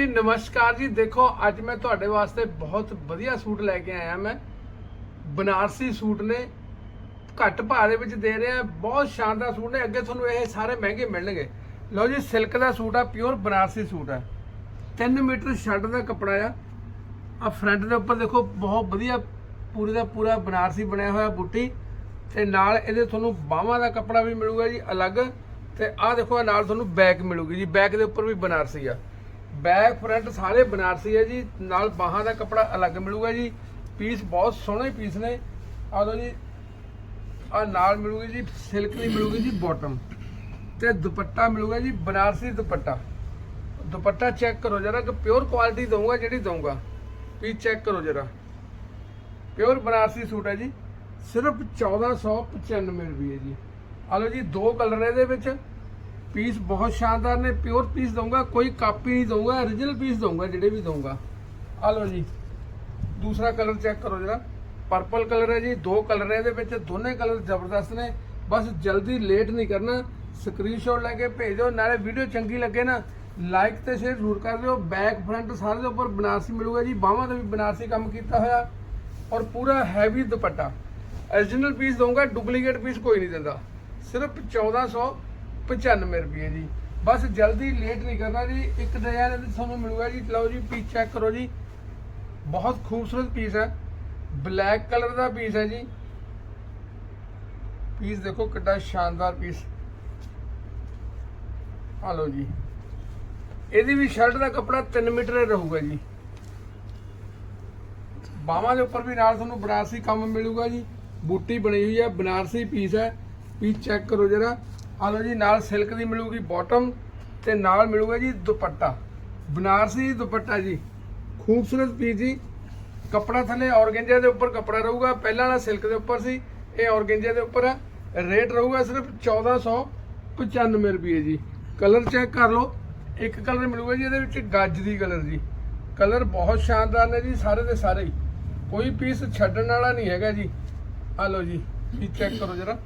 ਜੀ, ਨਮਸਕਾਰ ਜੀ। ਦੇਖੋ, ਅੱਜ ਮੈਂ ਤੁਹਾਡੇ ਵਾਸਤੇ ਬਹੁਤ ਵਧੀਆ ਸੂਟ ਲੈ ਕੇ ਆਇਆ ਮੈਂ। ਬਨਾਰਸੀ ਸੂਟ ਨੇ। ਘੱਟ ਭਾਅ ਦੇ ਵਿੱਚ ਦੇ ਰਿਹਾ ਬਹੁਤ ਸ਼ਾਨਦਾਰ ਸੂਟ ਨੇ। ਅੱਗੇ ਤੁਹਾਨੂੰ ਇਹ ਸਾਰੇ ਮਹਿੰਗੇ ਮਿਲਣਗੇ। ਲਓ ਜੀ, ਸਿਲਕ ਦਾ ਸੂਟ ਆ, ਪਿਓਰ ਬਨਾਰਸੀ ਸੂਟ ਆ। 3 ਮੀਟਰ ਸ਼ਰਟ ਦਾ ਕੱਪੜਾ ਆ। ਆ ਫਰੰਟ ਦੇ ਉੱਪਰ ਦੇਖੋ, ਬਹੁਤ ਵਧੀਆ ਪੂਰੇ ਦਾ ਪੂਰਾ ਬਨਾਰਸੀ ਬਣਿਆ ਹੋਇਆ ਬੁੱਟੀ। ਤੇ ਨਾਲ ਇਹਦੇ ਤੁਹਾਨੂੰ ਬਾਹਾਂ ਦਾ ਕੱਪੜਾ ਵੀ ਮਿਲੂਗਾ ਜੀ, ਅਲੱਗ। ਤੇ ਆਹ ਦੇਖੋ ਨਾਲ ਤੁਹਾਨੂੰ ਬੈਕ ਮਿਲੂਗੀ ਜੀ। ਬੈਕ ਦੇ ਉੱਪਰ ਵੀ ਬਨਾਰਸੀ ਆ। ਬੈਕ ਫਰੰਟ ਸਾਰੇ ਬਨਾਰਸੀ ਹੈ ਜੀ, ਨਾਲ ਬਾਹਾਂ ਦਾ ਕੱਪੜਾ ਅਲੱਗ ਮਿਲੂਗਾ ਜੀ, ਪੀਸ ਬਹੁਤ ਸੋਹਣੇ ਪੀਸ ਨੇ। ਆ ਲਓ ਜੀ ਆ ਨਾਲ ਮਿਲੂਗੀ ਜੀ, ਸਿਲਕ ਦੀ ਮਿਲੂਗੀ ਜੀ ਬਾਟਮ ਤੇ ਦੁਪੱਟਾ ਮਿਲੂਗਾ ਜੀ, ਬਨਾਰਸੀ ਦੁਪੱਟਾ। ਦੁਪੱਟਾ ਚੈੱਕ ਕਰੋ ਜਰਾ ਕਿ ਪਿਓਰ ਕੁਆਲਿਟੀ ਦਊਂਗਾ ਜਿਹੜੀ ਦਊਂਗਾ। ਪੀਸ ਚੈੱਕ ਕਰੋ ਜਰਾ। ਪਿਓਰ ਬਨਾਰਸੀ ਸੂਟ ਹੈ ਜੀ, ਸਿਰਫ 1495 ਰੁਪਏ ਹੈ ਜੀ। ਆ ਲਓ ਜੀ, ਦੋ ਕਲਰ ਇਹਦੇ ਵਿੱਚ। ਪੀਸ ਬਹੁਤ ਸ਼ਾਨਦਾਰ ਨੇ ਪਿਓਰ ਪੀਸ ਦਊਂਗਾ, ਕੋਈ ਕਾਪੀ ਨਹੀਂ ਦਊਂਗਾ origignal ਪੀਸ ਦਊਂਗਾ, ਜਿਹੜੇ ਵੀ ਦਊਂਗਾ। ਆ ਲਓ ਜੀ, ਦੂਸਰਾ ਕਲਰ ਚੈੱਕ ਕਰੋ ਜਰਾ। ਪਰਪਲ ਕਲਰ ਹੈ ਜੀ, ਦੋ ਕਲਰ ਹੈ ਇਹਦੇ ਵਿੱਚ, ਦੋਨੇ ਕਲਰ ਜ਼ਬਰਦਸਤ ਨੇ। ਬਸ ਜਲਦੀ ਲੇਟ ਨਹੀਂ ਕਰਨਾ ਸਕਰੀਨਸ਼ਾਟ ਲੈ ਕੇ ਭੇਜ ਦਿਓ, ਨਾਲੇ ਵੀਡੀਓ ਚੰਗੀ ਲੱਗੇ ਨਾ ਲਾਈਕ ਤੇ ਸ਼ੇਅਰ ਜ਼ਰੂਰ ਕਰ ਦਿਓ। ਬੈਕ ਫਰੰਟ ਸਾਰੇ ਦੇ ਉੱਪਰ ਬਨਾਰਸੀ ਮਿਲੂਗਾ ਜੀ ਬਾਹਾਂ ਤੇ ਵੀ ਬਨਾਰਸੀ ਕੰਮ ਕੀਤਾ ਹੋਇਆ। ਔਰ ਪੂਰਾ ਹੈਵੀ ਦੁਪੱਟਾ। origignal ਪੀਸ ਦਊਂਗਾ ਡੁਪਲੀਕੇਟ ਪੀਸ ਕੋਈ ਨਹੀਂ ਦਿੰਦਾ। ਸਿਰਫ 1495 ਰੁਪਏ ਜੀ। ਬਸ ਜਲਦੀ ਲੇਟ ਨਹੀਂ ਕਰਨਾ ਜੀ। ਇੱਕ ਡਿਜ਼ਾਈਨ ਇਹਦੇ ਤੁਹਾਨੂੰ ਮਿਲੂਗਾ ਜੀ। ਲਓ ਜੀ ਪੀਸ ਚੈੱਕ ਕਰੋ ਜੀ। ਬਹੁਤ ਖੂਬਸੂਰਤ ਪੀਸ ਹੈ। ਬਲੈਕ ਕਲਰ ਦਾ ਪੀਸ ਹੈ ਜੀ। ਪੀਸ ਦੇਖੋ ਕਿੱਡਾ ਸ਼ਾਨਦਾਰ ਪੀਸ ਆ ਲਓ ਜੀ। ਇਹਦੀ ਵੀ ਸ਼ਰਟ ਦਾ ਕੱਪੜਾ 3 ਮੀਟਰ ਹੀ ਰਹੂਗਾ ਜੀ। ਬਾਹਾਂ ਦੇ ਉੱਪਰ ਵੀ ਨਾਲ ਤੁਹਾਨੂੰ ਬਨਾਰਸੀ ਕੰਮ ਮਿਲੂਗਾ ਜੀ। ਬੂਟੀ ਬਣੀ ਹੋਈ ਹੈ। ਬਨਾਰਸੀ ਪੀਸ ਹੈ। ਪੀਸ ਚੈੱਕ ਕਰੋ ਜਰਾ। ਆ ਲਓ ਜੀ, ਨਾਲ ਸਿਲਕ ਦੀ ਮਿਲੂਗੀ ਬਾਟਮ ਤੇ ਨਾਲ ਮਿਲੂਗਾ ਜੀ ਦੁਪੱਟਾ। ਬਨਾਰਸੀ ਦੁਪੱਟਾ ਜੀ। ਖੂਬਸੂਰਤ ਪੀਸ ਜੀ। ਕੱਪੜਾ ਥੱਲੇ ਔਰਗੈਂਜਾ ਦੇ ਉੱਪਰ ਕੱਪੜਾ ਰਹੂਗਾ। ਪਹਿਲਾਂ ਵਾਲਾ ਸਿਲਕ ਦੇ ਉੱਪਰ ਸੀ, ਇਹ ਔਰਗੈਂਜਾ ਦੇ ਉੱਪਰ ਹੈ ਰੇਟ ਰਹੂਗਾ ਸਿਰਫ 1495 ਰੁਪਏ ਜੀ। ਕਲਰ ਚੈੱਕ ਕਰ ਲਓ। ਇੱਕ ਕਲਰ ਮਿਲੂਗਾ ਜੀ, ਇਹਦੇ ਵਿੱਚ ਗੱਜਦੀ ਕਲਰ ਜੀ। ਕਲਰ ਬਹੁਤ ਸ਼ਾਨਦਾਰ ਨੇ ਜੀ, ਸਾਰੇ ਦੇ ਸਾਰੇ। ਹੀ ਕੋਈ ਪੀਸ ਛੱਡਣ ਵਾਲਾ ਨਹੀਂ ਹੈਗਾ ਜੀ। ਆ ਲਓ ਜੀ ਪੀਸ ਚੈੱਕ ਕਰੋ ਜਰਾ।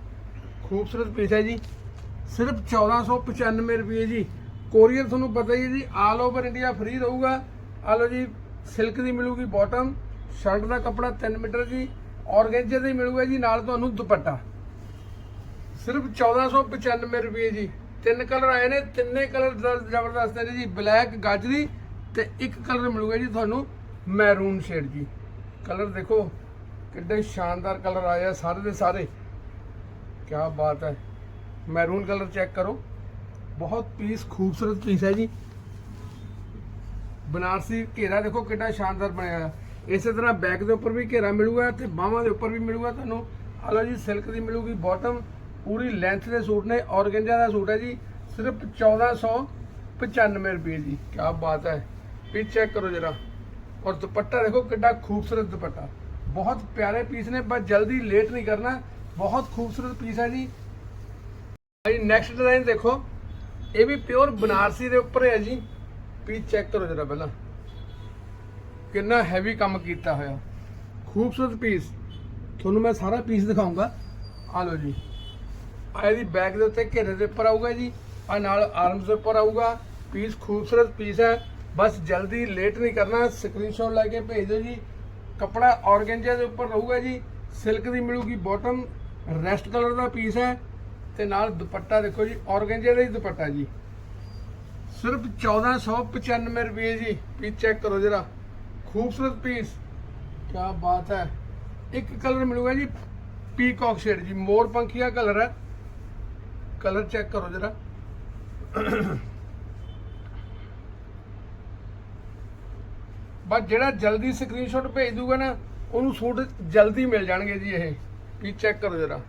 ਖੂਬਸੂਰਤ ਪੀਸ ਹੈ ਜੀ। ਸਿਰਫ 1495 ਰੁਪਏ ਜੀ। ਕੋਰੀਅਰ ਤੁਹਾਨੂੰ ਪਤਾ ਹੀ ਹੈ ਜੀ ਆਲ ਓਵਰ ਇੰਡੀਆ ਫ੍ਰੀ ਰਹੂਗਾ। ਆ ਲਓ ਜੀ ਸਿਲਕ ਦੀ ਮਿਲੂਗੀ ਬਾਟਮ ਸ਼ਰਟ ਦਾ ਕੱਪੜਾ 3 ਮੀਟਰ ਜੀ, ਔਰਗੈਂਜੇ ਦਾ ਹੀ ਮਿਲੂਗਾ ਜੀ, ਨਾਲ ਤੁਹਾਨੂੰ ਦੁਪੱਟਾ। ਸਿਰਫ 1495 ਰੁਪਏ ਜੀ। ਤਿੰਨ ਕਲਰ ਆਏ ਨੇ, ਤਿੰਨੇ ਕਲਰ ਜ਼ਬਰਦਸਤ ਨੇ ਜੀ ਬਲੈਕ ਗਾਜਰੀ ਤੇ ਇੱਕ ਕਲਰ ਮਿਲੂਗਾ ਜੀ ਤੁਹਾਨੂੰ ਮੈਰੂਨ ਸ਼ੇਡ ਜੀ। ਕਲਰ ਦੇਖੋ, ਕਿੱਡੇ ਸ਼ਾਨਦਾਰ ਕਲਰ ਆਏ ਆ ਸਾਰੇ ਦੇ ਸਾਰੇ। ਕੀ ਬਾਤ ਹੈ। ਮੈਰੂਨ ਕਲਰ ਚੈੱਕ ਕਰੋ। ਬਹੁਤ ਪੀਸ, ਖੂਬਸੂਰਤ ਪੀਸ ਹੈ ਜੀ। ਬਨਾਰਸੀ ਘੇਰਾ ਦੇਖੋ ਕਿੱਡਾ ਸ਼ਾਨਦਾਰ ਬਣਿਆ ਹੈ ਇਸੇ ਤਰ੍ਹਾਂ ਬੈਕ ਦੇ ਉੱਪਰ ਵੀ ਘੇਰਾ ਮਿਲੂਗਾ, ਤੇ ਬਾਹਾਂ ਦੇ ਉੱਪਰ ਵੀ ਮਿਲੂਗਾ ਤੁਹਾਨੂੰ। ਆਹ ਜੀ, ਸਿਲਕ ਦੀ ਮਿਲੂਗੀ ਬਾਟਮ। ਪੂਰੀ ਲੈਂਥ ਦੇ ਸੂਟ ਨੇ, ਔਰਗੈਂਜਾ ਦਾ ਸੂਟ ਹੈ ਜੀ। ਸਿਰਫ 1495 ਰੁਪਏ ਜੀ। ਕੀ ਬਾਤ ਹੈ। ਵੀ ਚੈੱਕ ਕਰੋ ਜਰਾ। ਔਰ ਦੁਪੱਟਾ ਦੇਖੋ ਕਿੱਡਾ ਖੂਬਸੂਰਤ ਦੁਪੱਟਾ। ਬਹੁਤ ਪਿਆਰੇ ਪੀਸ ਨੇ ਬਸ ਜਲਦੀ ਲੇਟ ਨਹੀਂ ਕਰਨਾ। ਬਹੁਤ ਖੂਬਸੂਰਤ ਪੀਸ ਹੈ ਜੀ। ਹਾਂਜੀ ਨੈਕਸਟ ਡਿਜ਼ਾਈਨ ਦੇਖੋ। ਇਹ ਵੀ ਪਿਓਰ ਬਨਾਰਸੀ ਦੇ ਉੱਪਰ ਹੈ ਜੀ। ਪੀਸ ਚੈੱਕ ਕਰੋ ਜਰਾ ਪਹਿਲਾਂ। ਕਿੰਨਾ ਹੈਵੀ ਕੰਮ ਕੀਤਾ ਹੋਇਆ। ਖੂਬਸੂਰਤ ਪੀਸ ਤੁਹਾਨੂੰ ਮੈਂ ਸਾਰਾ ਪੀਸ ਦਿਖਾਉਂਗਾ। ਆ ਲਓ ਜੀ। ਆ ਇਹਦੀ ਬੈਕ ਦੇ ਉੱਤੇ ਘੇਰੇ ਦੇ ਉੱਪਰ ਆਊਗਾ ਜੀ। ਆ ਨਾਲ ਆਰਮਸ ਦੇ ਉੱਪਰ ਆਊਗਾ। ਪੀਸ ਖੂਬਸੂਰਤ ਪੀਸ ਹੈ। ਬਸ ਜਲਦੀ ਲੇਟ ਨਹੀਂ ਕਰਨਾ। ਸਕਰੀਨਸ਼ਾਟ ਲੈ ਕੇ ਭੇਜ ਦਿਓ ਜੀ। ਕੱਪੜਾ ਔਰਗੈਂਜਾ ਦੇ ਉੱਪਰ ਰਹੂਗਾ ਜੀ। ਸਿਲਕ ਦੀ ਮਿਲੂਗੀ ਬਾਟਮ ਰੈਸਟ ਕਲਰ ਦਾ ਪੀਸ ਹੈ। ਤੇ ਨਾਲ ਦੁਪੱਟਾ ਦੇਖੋ ਜੀ, ਔਰਗੈਂਜਾ ਦਾ ਹੀ ਦੁਪੱਟਾ ਜੀ। ਸਿਰਫ 1495 ਰੁਪਏ ਜੀ ਪੀਸ ਚੈੱਕ ਕਰੋ ਜਰਾ। ਖੂਬਸੂਰਤ ਪੀਸ ਕੀ ਬਾਤ ਹੈ। ਇੱਕ ਕਲਰ ਮਿਲੂਗਾ ਜੀ ਪੀਕੌਕ ਸ਼ੇਡ ਜੀ। ਮੋਰ ਪੰਖੀਆ ਕਲਰ ਹੈ। ਕਲਰ ਚੈੱਕ ਕਰੋ ਜਰਾ। ਬਸ ਜਿਹੜਾ ਜਲਦੀ ਸਕਰੀਨਸ਼ਾਟ ਭੇਜ ਦੂਗਾ ਨਾ, ਉਹਨੂੰ ਸੂਟ ਜਲਦੀ ਮਿਲ ਜਾਣਗੇ ਜੀ ਇਹ। ਪੀਸ ਚੈੱਕ ਕਰੋ ਜਰਾ।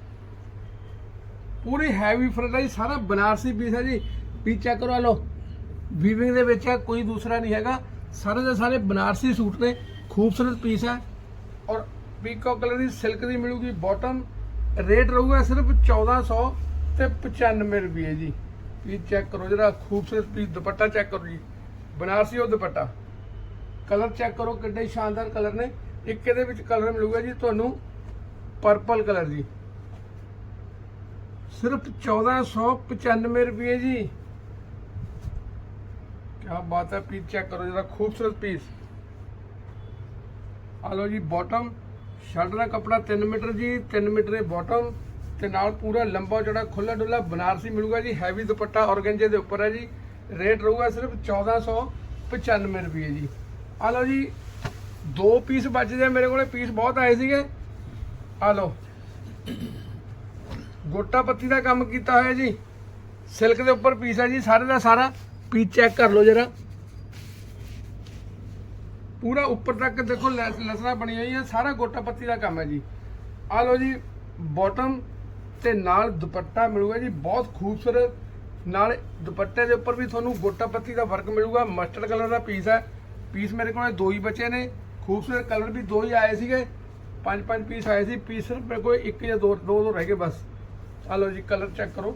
ਪੂਰੀ ਹੈਵੀ ਫਰੰਟ ਹੈ ਜੀ, ਸਾਰਾ ਬਨਾਰਸੀ ਪੀਸ ਹੈ ਜੀ। ਵੀ ਚੈੱਕ ਕਰੋ ਲਓ। ਵੀਵਿੰਗ ਦੇ ਵਿੱਚ ਹੈ ਕੋਈ ਦੂਸਰਾ ਨਹੀਂ ਹੈਗਾ। ਸਾਰੇ ਦੇ ਸਾਰੇ ਬਨਾਰਸੀ ਸੂਟ ਨੇ, ਖੂਬਸੂਰਤ ਪੀਸ ਹੈ ਔਰ ਪੀਕੋ ਕਲਰ ਦੀ ਸਿਲਕ ਦੀ ਮਿਲੂਗੀ ਬਾਟਮ ਰੇਟ ਰਹੂਗਾ ਸਿਰਫ 1400 ਤੇ 95 ਰੁਪਏ ਜੀ। ਪੀਸ ਚੈੱਕ ਕਰੋ ਜਿਹੜਾ ਖੂਬਸੂਰਤ ਪੀਸ ਦੁਪੱਟਾ ਚੈੱਕ ਕਰੋ ਜੀ। ਬਨਾਰਸੀ ਉਹ ਦੁਪੱਟਾ। ਕਲਰ ਚੈੱਕ ਕਰੋ, ਕਿੱਡੇ ਸ਼ਾਨਦਾਰ ਕਲਰ ਨੇ। ਇੱਕ ਇਹਦੇ ਵਿੱਚ ਕਲਰ ਮਿਲੂਗਾ ਜੀ ਤੁਹਾਨੂੰ ਪਰਪਲ ਕਲਰ ਜੀ। ਸਿਰਫ 1495 ਰੁਪਏ ਜੀ। ਕੀ ਕਿਆ ਬਾਤ ਹੈ ਪੀਸ ਚੈੱਕ ਕਰੋ, ਜਰਾ ਖੂਬਸੂਰਤ ਪੀਸ ਆ ਲਓ ਜੀ ਬਾਟਮ ਸ਼ਰਟ ਦਾ ਕਪੜਾ 3 ਮੀਟਰ ਜੀ 3 ਮੀਟਰ ਦੇ ਬਾਟਮ ਤੇ ਨਾਲ ਪੂਰਾ ਲੰਬਾ ਜਿਹੜਾ ਖੁੱਲਾ ਡੁੱਲਾ ਬਨਾਰਸੀ ਮਿਲੂਗਾ ਜੀ ਹੈਵੀ ਦੁਪੱਟਾ ਔਰਗੰਜੇ ਦੇ ਉੱਪਰ ਹੈ ਜੀ। ਰੇਟ ਰਹੂਗਾ ਸਿਰਫ 1495 ਰੁਪਏ ਜੀ। ਆ ਲਓ ਜੀ, ਦੋ ਪੀਸ ਬਚਦੇ ਆ ਮੇਰੇ ਕੋਲੇ ਪੀਸ ਬਹੁਤ ਆਏ ਸੀਗੇ। ਆ ਲਓ। ਗੋਟਾ ਪੱਤੀ ਦਾ ਕੰਮ ਕੀਤਾ ਹੋਇਆ ਜੀ। ਸਿਲਕ ਦੇ ਉੱਪਰ ਪੀਸ ਹੈ ਜੀ, ਸਾਰੇ ਦਾ ਸਾਰਾ। ਪੀਸ ਚੈੱਕ ਕਰ ਲਓ ਜਰਾ। ਪੂਰਾ ਉੱਪਰ ਤੱਕ ਦੇਖੋ, ਲੈਸ ਲਸਣਾ ਬਣੀ ਹੋਈ ਹੈ, ਸਾਰਾ ਗੋਟਾ ਪੱਤੀ ਦਾ ਕੰਮ ਹੈ ਜੀ। ਆ ਲਓ ਜੀ ਬਾਟਮ ਤੇ ਨਾਲ ਦੁਪੱਟਾ ਮਿਲੂਗਾ ਜੀ, ਬਹੁਤ ਖੂਬਸੂਰਤ। ਨਾਲ ਦੁਪੱਟੇ ਦੇ ਉੱਪਰ ਵੀ ਤੁਹਾਨੂੰ ਗੋਟਾ ਪੱਤੀ ਦਾ ਵਰਕ ਮਿਲੂਗਾ ਮਸਟਰਡ ਕਲਰ ਦਾ ਪੀਸ ਹੈ। ਪੀਸ ਮੇਰੇ ਕੋਲ ਦੋ ਹੀ ਬਚੇ ਨੇ, ਖੂਬਸੂਰਤ ਕਲਰ ਵੀ ਦੋ ਹੀ ਆਏ ਸੀਗੇ। ਪੰਜ ਪੰਜ ਪੀਸ ਆਏ ਸੀ, ਪੀਸ ਸਿਰਫ ਮੇਰੇ ਕੋਲ ਇੱਕ ਜਾਂ ਦੋ ਦੋ ਦੋ ਰਹਿ ਗਏ ਬਸ। ਆ ਲਓ ਜੀ ਕਲਰ ਚੈੱਕ ਕਰੋ।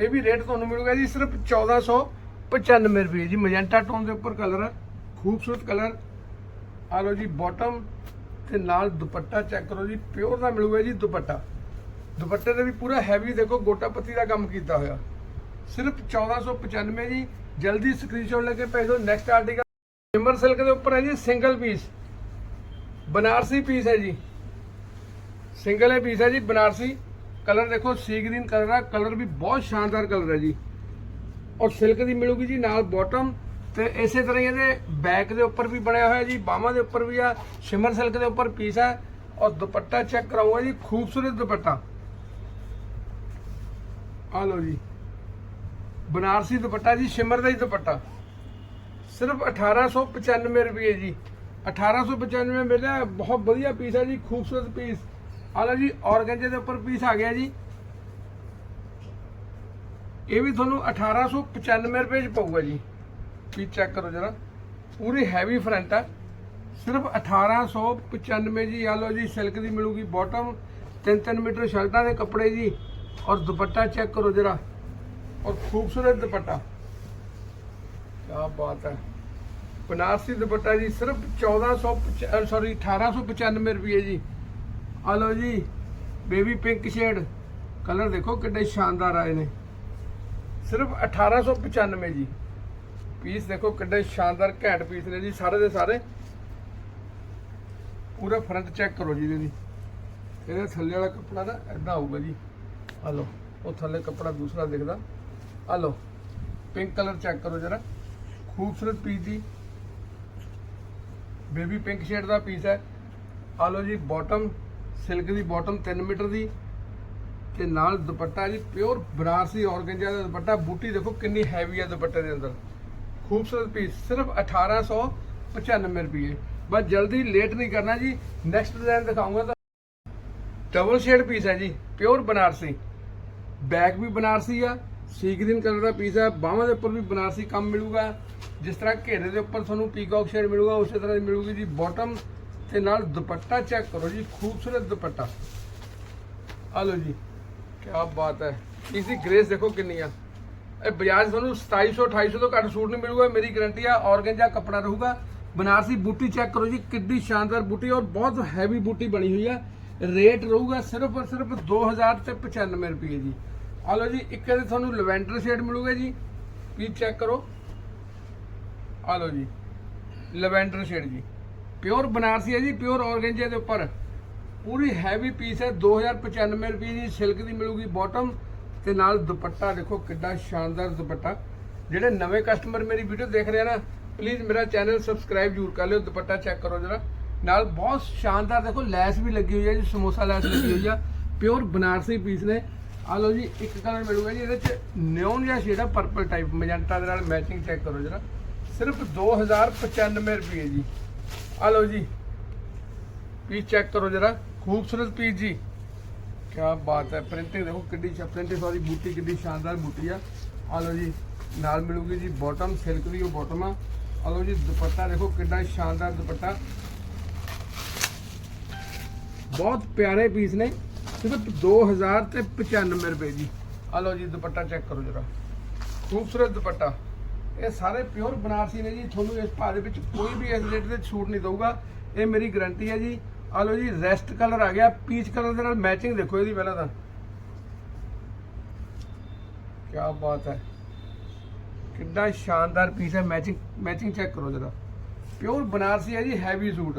ਇਹ ਵੀ ਰੇਟ ਤੁਹਾਨੂੰ ਮਿਲੂਗਾ ਜੀ, ਸਿਰਫ 1495 ਰੁਪਏ ਜੀ। ਮੈਜੈਂਟਾ ਟੋਨ ਦੇ ਉੱਪਰ ਕਲਰ ਹੈ ਖੂਬਸੂਰਤ ਕਲਰ ਆ ਲਓ ਜੀ ਬਾਟਮ ਤੇ ਨਾਲ ਦੁਪੱਟਾ ਚੈੱਕ ਕਰੋ ਜੀ ਪਿਓਰ ਦਾ ਮਿਲੂਗਾ ਜੀ ਦੁਪੱਟਾ। ਦੁਪੱਟੇ ਤੇ ਵੀ ਪੂਰਾ ਹੈਵੀ ਦੇਖੋ ਗੋਟਾ ਪੱਤੀ ਦਾ ਕੰਮ ਕੀਤਾ ਹੋਇਆ। ਸਿਰਫ 1495 ਜੀ। ਜਲਦੀ ਸਕਰੀਨਸ਼ਾਟ ਲੈ ਕੇ ਭੇਜ ਦਿਓ। ਨੈਕਸਟ ਆਰਟੀਕਲ ਸਿਮਰ ਸਿਲਕ ਦੇ ਉੱਪਰ ਹੈ ਜੀ ਸਿੰਗਲ ਪੀਸ ਬਨਾਰਸੀ ਪੀਸ ਹੈ ਜੀ। ਸਿੰਗਲ ਇਹ ਪੀਸ ਹੈ ਜੀ, ਬਨਾਰਸੀ। ਕਲਰ ਦੇਖੋ ਸੀ ਗ੍ਰੀਨ ਕਲਰ ਆ। ਕਲਰ ਵੀ ਬਹੁਤ ਸ਼ਾਨਦਾਰ ਕਲਰ ਹੈ ਜੀ। ਔਰ ਸਿਲਕ ਦੀ ਮਿਲੂਗੀ ਜੀ ਨਾਲ ਬਾਟਮ ਤੇ ਇਸੇ ਤਰ੍ਹਾਂ ਇਹਦੇ ਬੈਕ ਦੇ ਉੱਪਰ ਵੀ ਬਣਿਆ ਹੋਇਆ ਜੀ, ਬਾਹਾਂ ਦੇ ਉੱਪਰ ਵੀ ਆ ਸ਼ਿਮਰ ਸਿਲਕ ਦੇ ਉੱਪਰ ਪੀਸ ਹੈ। ਔਰ ਦੁਪੱਟਾ ਚੈੱਕ ਕਰਾਉਂਗਾ ਜੀ, ਖੂਬਸੂਰਤ ਦੁਪੱਟਾ। ਆ ਲਓ ਜੀ। ਬਨਾਰਸੀ ਦੁਪੱਟਾ ਜੀ ਸ਼ਿਮਰ ਦਾ ਹੀ ਦੁਪੱਟਾ। ਸਿਰਫ 1895 ਰੁਪਏ ਜੀ। 1895 ਮਿਲਿਆ, ਬਹੁਤ ਵਧੀਆ ਪੀਸ ਹੈ ਜੀ, ਖੂਬਸੂਰਤ ਪੀਸ ਆ ਲਓ ਜੀ, ਔਰਗੰਜੇ ਦੇ ਉੱਪਰ ਪੀਸ ਆ ਗਿਆ ਜੀ। ਇਹ ਵੀ ਤੁਹਾਨੂੰ 1895 ਰੁਪਏ ਚ ਪਊਗਾ ਜੀ। ਪੀਸ ਚੈੱਕ ਕਰੋ ਜਰਾ। ਪੂਰੀ ਹੈਵੀ ਫਰੰਟ ਆ। ਸਿਰਫ 1895 ਜੀ ਆ ਲਓ ਜੀ ਸਿਲਕ ਦੀ ਮਿਲੂਗੀ ਬਾਟਮ 3-3 ਮੀਟਰ ਸ਼ਰਟਾਂ ਦੇ ਕੱਪੜੇ ਜੀ। ਔਰ ਦੁਪੱਟਾ ਚੈੱਕ ਕਰੋ ਜਰਾ। ਔਰ ਖੂਬਸੂਰਤ ਦੁਪੱਟਾ। ਕੀ ਬਾਤ ਹੈ ਬਨਾਰਸੀ ਦੁਪੱਟਾ ਜੀ, ਸਿਰਫ 1400 ਸੌਰੀ 1895 ਰੁਪਏ ਜੀ। ਆ ਲਓ ਜੀ ਬੇਬੀ ਪਿੰਕ ਸ਼ੇਡ ਕਲਰ ਦੇਖੋ ਕਿੰਨੇ ਸ਼ਾਨਦਾਰ ਆਏ ਨੇ। ਸਿਰਫ 1895 ਜੀ। ਪੀਸ ਦੇਖੋ ਕਿੰਨੇ ਸ਼ਾਨਦਾਰ ਘੈਂਟ ਪੀਸ ਨੇ ਜੀ, ਸਾਰੇ ਦੇ ਸਾਰੇ। ਪੂਰਾ ਫਰੰਟ ਚੈੱਕ ਕਰੋ ਜੀ ਇਹਦੀ। ਇਹਦੇ ਥੱਲੇ ਵਾਲਾ ਕੱਪੜਾ ਨਾ ਐਦਾਂ ਆਊਗਾ ਜੀ। ਆ ਲਓ, ਉਹ ਥੱਲੇ ਕੱਪੜਾ ਦੂਸਰਾ ਦਿਖਦਾ। ਆ ਲਓ ਪਿੰਕ ਕਲਰ ਚੈੱਕ ਕਰੋ ਜਰਾ। ਖੂਬਸੂਰਤ ਪੀਸ ਜੀ ਬੇਬੀ ਪਿੰਕ ਸ਼ੇਡ ਦਾ ਪੀਸ ਹੈ। ਆ ਲਓ ਜੀ ਬਾਟਮ ਸਿਲਕ ਦੀ ਬਾਟਮ 3 ਮੀਟਰ ਦੀ ਤੇ ਨਾਲ ਦੁਪੱਟਾ ਜੀ ਪਿਓਰ ਬਨਾਰਸੀ ਔਰਗੰਜਾ ਦਾ ਦੁਪੱਟਾ। ਬੂਟੀ ਦੇਖੋ ਕਿੰਨੀ ਹੈਵੀ ਹੈ ਦੁਪੱਟੇ ਦੇ ਅੰਦਰ। ਖੂਬਸੂਰਤ ਪੀਸ ਸਿਰਫ 1895 ਰੁਪਏ। ਬਸ ਜਲਦੀ ਲੇਟ ਨਹੀਂ ਕਰਨਾ ਜੀ। ਨੈਕਸਟ ਡਿਜ਼ਾਈਨ ਦਿਖਾਉਂਗਾ ਤਾਂ ਡਬਲ ਸ਼ੇਡ ਪੀਸ ਹੈ ਜੀ ਪਿਓਰ ਬਨਾਰਸੀ। ਬੈਕ ਵੀ ਬਨਾਰਸੀ ਆ ਸੀ ਗ੍ਰੀਨ ਕਲਰ ਦਾ ਪੀਸ ਹੈ ਬਾਹਾਂ ਦੇ ਉੱਪਰ ਵੀ ਬਨਾਰਸੀ ਕੰਮ ਮਿਲੂਗਾ। ਜਿਸ ਤਰ੍ਹਾਂ ਘੇਰੇ ਦੇ ਉੱਪਰ ਤੁਹਾਨੂੰ ਪੀਕੌਕ ਸ਼ੇਡ ਮਿਲੂਗਾ, ਉਸੇ ਤਰ੍ਹਾਂ ਦੀ ਮਿਲੂਗੀ ਜੀ। ਬਾਟਮ ਤੇ ਨਾਲ ਦੁਪੱਟਾ ਚੈੱਕ ਕਰੋ ਜੀ, ਖੂਬਸੂਰਤ ਦੁਪੱਟਾ। ਆ ਲਓ ਜੀ ਕੀ ਬਾਤ ਹੈ। ਇਸ ਦੀ ਗ੍ਰੇਸ ਦੇਖੋ ਕਿੰਨੀ ਆ। ਇਹ ਬਜਾਜ ਤੁਹਾਨੂੰ 2700 2800 ਤੋਂ ਘੱਟ ਸੂਟ ਨਹੀਂ ਮਿਲੂਗਾ, ਮੇਰੀ ਗਾਰੰਟੀ ਆ, ਔਰਗੰਜਾ ਕੱਪੜਾ ਰਹੂਗਾ। ਬਨਾਰਸੀ ਬੂਟੀ ਚੈੱਕ ਕਰੋ ਜੀ ਕਿੰਨੀ ਸ਼ਾਨਦਾਰ ਬੂਟੀ ਔਰ ਬਹੁਤ ਹੈਵੀ ਬੂਟੀ ਬਣੀ ਹੋਈ ਆ। ਰੇਟ ਰਹੂਗਾ ਸਿਰਫ ਔਰ ਸਿਰਫ 2000 ਤੇ 95 ਰੁਪਏ ਜੀ। ਆ ਲਓ ਜੀ, ਇੱਕ ਇਹਦੇ ਤੁਹਾਨੂੰ ਲਵੈਂਡਰ ਸ਼ੇਡ ਮਿਲੂਗਾ ਜੀ। ਪਲੀਜ਼ ਚੈੱਕ ਕਰੋ। ਆ ਲਓ ਜੀ, ਲਵੈਂਡਰ ਸ਼ੇਡ ਜੀ। ਪਿਓਰ ਬਨਾਰਸੀ ਹੈ ਜੀ, ਪਿਓਰ ਔਰਗੰਜੇ ਦੇ ਉੱਪਰ। ਪੂਰੀ ਹੈਵੀ ਪੀਸ ਹੈ 2095 ਰੁਪਏ ਦੀ ਸਿਲਕ ਦੀ ਮਿਲੂਗੀ ਬਾਟਮ ਤੇ ਨਾਲ ਦੁਪੱਟਾ ਦੇਖੋ, ਕਿੱਡਾ ਸ਼ਾਨਦਾਰ ਦੁਪੱਟਾ। ਜਿਹੜੇ ਨਵੇਂ ਕਸਟਮਰ ਮੇਰੀ ਵੀਡੀਓ ਦੇਖ ਰਹੇ ਆ ਨਾ ਪਲੀਜ਼ ਮੇਰਾ ਚੈਨਲ ਸਬਸਕ੍ਰਾਈਬ ਜ਼ਰੂਰ ਕਰ ਲਿਓ, ਦੁਪੱਟਾ ਚੈੱਕ ਕਰੋ ਜਰਾ। ਨਾਲ ਬਹੁਤ ਸ਼ਾਨਦਾਰ ਦੇਖੋ, ਲੈਸ ਵੀ ਲੱਗੀ ਹੋਈ ਹੈ ਜੀ, ਸਮੋਸਾ ਲੈਸ ਲੱਗੀ ਹੋਈ ਆ। ਪਿਓਰ ਬਨਾਰਸੀ ਪੀਸ ਨੇ। ਆ ਲਓ ਜੀ, ਇੱਕ ਕਲਰ ਮਿਲੂਗਾ ਜੀ, ਇਹਦੇ ਚ ਨਿਓਨ ਜਿਹਾ ਸ਼ੇਡ ਆ ਪਰਪਲ ਟਾਈਪ ਮੈਜੈਂਟਾ ਦੇ ਨਾਲ ਮੈਚਿੰਗ ਚੈੱਕ ਕਰੋ ਜਰਾ। ਸਿਰਫ 2095 ਰੁਪਏ ਜੀ। ਆ ਲਓ ਜੀ। ਪੀਸ ਚੈੱਕ ਕਰੋ ਜਰਾ। ਖੂਬਸੂਰਤ ਪੀਸ ਜੀ। ਕੀ ਬਾਤ ਹੈ। ਪ੍ਰਿੰਟਿੰਗ ਦੇਖੋ ਕਿੱਡੀ ਪ੍ਰਿੰਟਿੰਗ ਵਾਲੀ ਬੂਟੀ ਕਿੱਡੀ ਸ਼ਾਨਦਾਰ ਬੂਟੀ ਆ। ਆ ਲਓ ਜੀ। ਨਾਲ ਮਿਲੂਗੀ ਜੀ ਬਾਟਮ ਸਿਲਕ ਦੀ ਉਹ ਬਾਟਮ ਆ। ਆ ਲਓ ਜੀ, ਦੁਪੱਟਾ ਦੇਖੋ ਕਿੱਡਾ ਸ਼ਾਨਦਾਰ ਦੁਪੱਟਾ। ਬਹੁਤ ਪਿਆਰੇ ਪੀਸ ਨੇ। ਸਿਰਫ 2000 ਤੇ 95 ਰੁਪਏ ਜੀ। ਆ ਲਓ ਜੀ, ਦੁਪੱਟਾ ਚੈੱਕ ਕਰੋ ਜਰਾ। ਖੂਬਸੂਰਤ ਦੁਪੱਟਾ। ਇਹ ਸਾਰੇ ਪਿਓਰ ਬਨਾਰਸੀ ਨੇ ਜੀ। ਤੁਹਾਨੂੰ ਇਸ ਭਾਅ ਦੇ ਵਿੱਚ ਕੋਈ ਵੀ ਇਸ ਰੇਟ 'ਤੇ ਛੂਟ ਨਹੀਂ ਦਊਗਾ। ਇਹ ਮੇਰੀ ਗਾਰੰਟੀ ਹੈ ਜੀ। ਆ ਲਓ ਜੀ ਰੈਸਟ ਕਲਰ ਆ ਗਿਆ। ਪੀਚ ਕਲਰ ਦੇ ਨਾਲ ਮੈਚਿੰਗ ਦੇਖੋ ਇਹਦੀ ਪਹਿਲਾਂ ਤਾਂ। ਕੀ ਬਾਤ ਹੈ। ਕਿੰਨਾ ਸ਼ਾਨਦਾਰ ਪੀਸ ਹੈ। ਮੈਚਿੰਗ ਮੈਚਿੰਗ ਚੈੱਕ ਕਰੋ ਜਰਾ। ਪਿਓਰ ਬਨਾਰਸੀ ਹੈ ਜੀ ਹੈਵੀ ਸੂਟ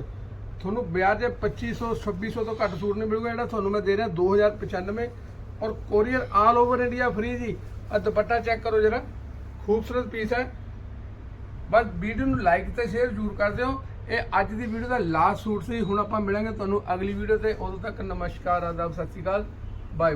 ਤੁਹਾਨੂੰ ਵਿਆਹ ਦੇ 2500 2600 ਤੋਂ ਘੱਟ ਸੂਟ ਨਹੀਂ ਮਿਲੂਗਾ। ਜਿਹੜਾ ਤੁਹਾਨੂੰ ਮੈਂ ਦੇ ਰਿਹਾ 2095 ਔਰ courier all over India free ਜੀ। ਆ ਦੁਪੱਟਾ ਚੈੱਕ ਕਰੋ ਜਰਾ। ਖੂਬਸੂਰਤ ਪੀਸ ਹੈ। ਬਸ ਵੀਡੀਓ ਨੂੰ ਲਾਈਕ ਤੇ ਸ਼ੇਅਰ ਜ਼ਰੂਰ ਕਰ ਦਿਓ। ਇਹ ਅੱਜ ਦੀ ਵੀਡੀਓ ਦਾ ਲਾਸਟ ਸੂਟ ਸੀ। ਹੁਣ ਆਪਾਂ ਮਿਲਾਂਗੇ ਤੁਹਾਨੂੰ ਅਗਲੀ ਵੀਡੀਓ ਤੇ। ਉਦੋਂ ਤੱਕ ਨਮਸਕਾਰ ਆਦਾਬ ਸਤਿ ਸ਼੍ਰੀ ਅਕਾਲ। Bye bye